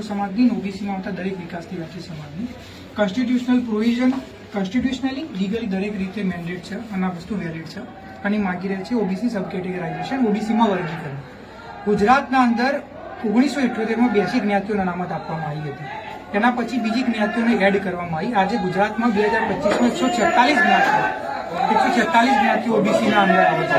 ઠાકોર સમાજની ઓબીસીમાં આવતા દરેક વિકાસથી વંચિત સમાજની. કોન્સ્ટિટ્યુશનલ પ્રોવિઝન કોન્સ્ટિટ્યુશનલી લીગલી દરેક રીતે મેન્ડેટ છે, અને આ વસ્તુ વેલિડ છે, અને માગી રહ્યા છે ઓબીસી સબ કેટેગરાઇઝેશન ઓબીસીમાં વર્ગીકરણ. ગુજરાતના અંદર ઓગણીસો ઇઠ્યોતેરમાં બેસી જ્ઞાતિઓને અનામત આપવામાં આવી હતી. એના પછી બીજી જ્ઞાતિઓને એડ કરવામાં આવી. આજે ગુજરાતમાં બે હજાર પચીસમાં એકસો છેતાલીસ જ્ઞાતિઓ એકસો છેતાલીસ જ્ઞાતિઓ ઓબીસીના અંદર આવે છે.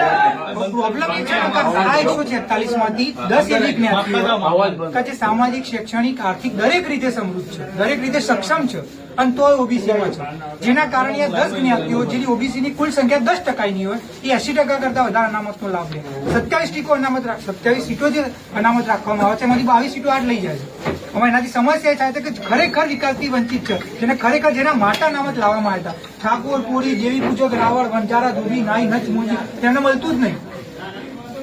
પ્રોબ્લેમ એ છે કે આ એકસો છેતાલીસમાંથી દસ એવી જ્ઞાતિઓ કે જે સામાજિક શૈક્ષણિક આર્થિક દરેક રીતે સમૃદ્ધ છે દરેક રીતે સક્ષમ છે. અને તોય ઓબીસીમાં છે. જેના કારણે દસ જ્ઞાતિઓ, જેની ઓબીસીની કુલ સંખ્યા દસ ટકાની હોય, એ એસી ટકા કરતા વધારે અનામતનો લાભ લે. સત્યાવીસ સીટો અનામત સત્યાવીસ સીટો જે અનામત રાખવામાં આવે છે. એમાંથી બાવીસ સીટો આજ લઈ જાય છે. હવે એનાથી સમસ્યા એ થાય છે કે ખરેખર વિકાસથી વંચિત છે. જેને ખરેખર જેના માટે અનામત લાવવામાં આવ્યા હતા. ઠાકોર પુરી દેવી પૂજક, રાવળ વંજારા ધોબી, નાઈ, નચ, મોજી, તેમને મળતું જ નહીં.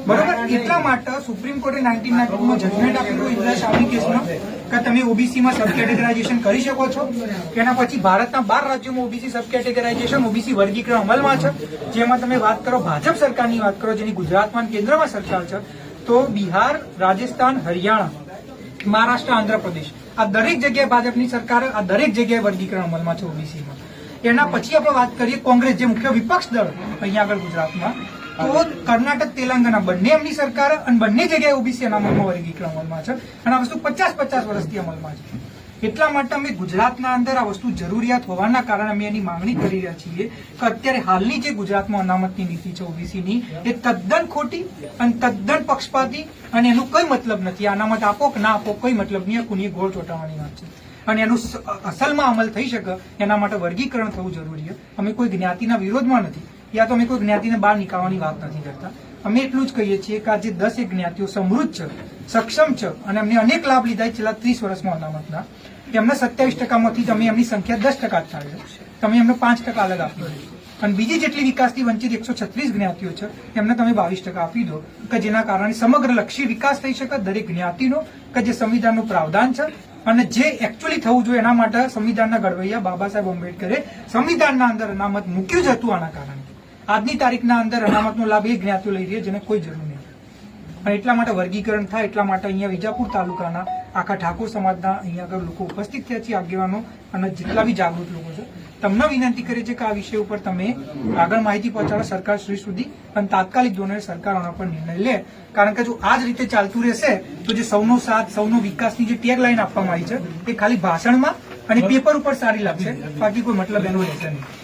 બરોબર? એટલા માટે સુપ્રીમ કોર્ટે નાઇન્ટીન નાઇન્ટીમાં જજમેન્ટ આપ્યું હતું ઇન્દિરા શાહની કેસમાં કે તમે ઓબીસીમાં સબ કેટેગરાઇઝેશન કરી શકો છો. એના પછી ભારતના બાર રાજ્યોમાં ઓબીસી સબ કેટેગરાઇઝેશન ઓબીસી વર્ગીકરણ અમલમાં છે. જેમાં તમે વાત કરો ભાજપ સરકારની વાત કરો, જેની ગુજરાતમાં કેન્દ્રમાં સરકાર છે, તો બિહાર, રાજસ્થાન, હરિયાણા, મહારાષ્ટ્ર, આંધ્રપ્રદેશ આ દરેક જગ્યાએ ભાજપની સરકાર, આ દરેક જગ્યાએ વર્ગીકરણ અમલમાં છે ઓબીસીમાં એના પછી આપણે વાત કરીએ કોંગ્રેસ, જે મુખ્ય વિપક્ષ દળ અહીંયા આગળ ગુજરાતમાં. તો કર્ણાટક તેલંગાના બંને એમની સરકાર અને બંને જગ્યાએ ઓબીસી અનામતમાં વર્ગીકરણ અમલમાં છે. અને આ વસ્તુ પચાસ પચાસ વર્ષથી અમલમાં છે. એટલા માટે અમે ગુજરાતના અંદર આ વસ્તુ જરૂરિયાત હોવાના કારણે અમે એની માંગણી કરી રહ્યા છીએ કે અત્યારે હાલની જે ગુજરાતમાં અનામતની નીતિ છે ઓબીસીની એ તદ્દન ખોટી અને તદ્દન પક્ષપાતી અને એનું કોઈ મતલબ નથી. અનામત આપો કે ના આપો કોઈ મતલબ નહીં. આ કુની ગોળ ચોટાવાની વાત છે. અને એનું અસલમાં અમલ થઈ શકે એના માટે વર્ગીકરણ થવું જરૂરી છે. અમે કોઈ જ્ઞાતિના વિરોધમાં નથી. યા તો અમે કોઈ જ્ઞાતિને બહાર નીકાળવાની વાત નથી કરતા. અમે એટલું જ કહીએ છીએ કે આ જે દસ એક જ્ઞાતિઓ સમૃદ્ધ છે, સક્ષમ છે અને એમને અનેક લાભ લીધા છેલ્લા ત્રીસ વર્ષમાં અનામતના. એમને સત્યાવીસ ટકામાંથી તમે એમની સંખ્યા દસ ટકા જ થાય તમે એમને પાંચ ટકા અલગ આપી દો. અને બીજી જેટલી વિકાસથી વંચિત એકસો છત્રીસ જ્ઞાતિઓ છે, એમને તમે બાવીસ ટકા આપી દો. કે જેના કારણે સમગ્ર લક્ષી વિકાસ થઈ શકે દરેક જ્ઞાતિનો, કે જે સંવિધાનનું પ્રાવધાન છે. અને જે એકચ્યુઅલી થવું જોઈએ એના માટે સંવિધાનના ઘડવૈયા બાબા સાહેબ આંબેડકરે સંવિધાનના અંદર અનામત મૂક્યું જ હતું આના કારણે. આજની તારીખના અંદર અનામતનો લાભ એ જ્ઞાતિઓ લઈ રહી છે જેને કોઈ જરૂર નહીં. અને એટલા માટે વર્ગીકરણ થાય એટલા માટે અહીંયા વિજાપુર તાલુકાના આખા ઠાકોર સમાજના અહીંયા આગળ લોકો ઉપસ્થિત થયા છે આગેવાનો અને જેટલા બી જાગૃત લોકો છે. તમને વિનંતી કરી છે કે આ વિષય ઉપર તમે આગળ માહિતી પહોંચાડો સરકાર શ્રી સુધી અને તાત્કાલિક ધોરણે સરકાર આના પર નિર્ણય લે. કારણ કે જો આ જ રીતે ચાલતું રહેશે તો જે સૌનો સાથ સૌનો વિકાસની જે ટેગ લાઈન આપવામાં આવી છે એ ખાલી ભાષણમાં અને પેપર ઉપર સારી લાગશે. બાકી કોઈ મતલબ એનો રહેશે નહીં.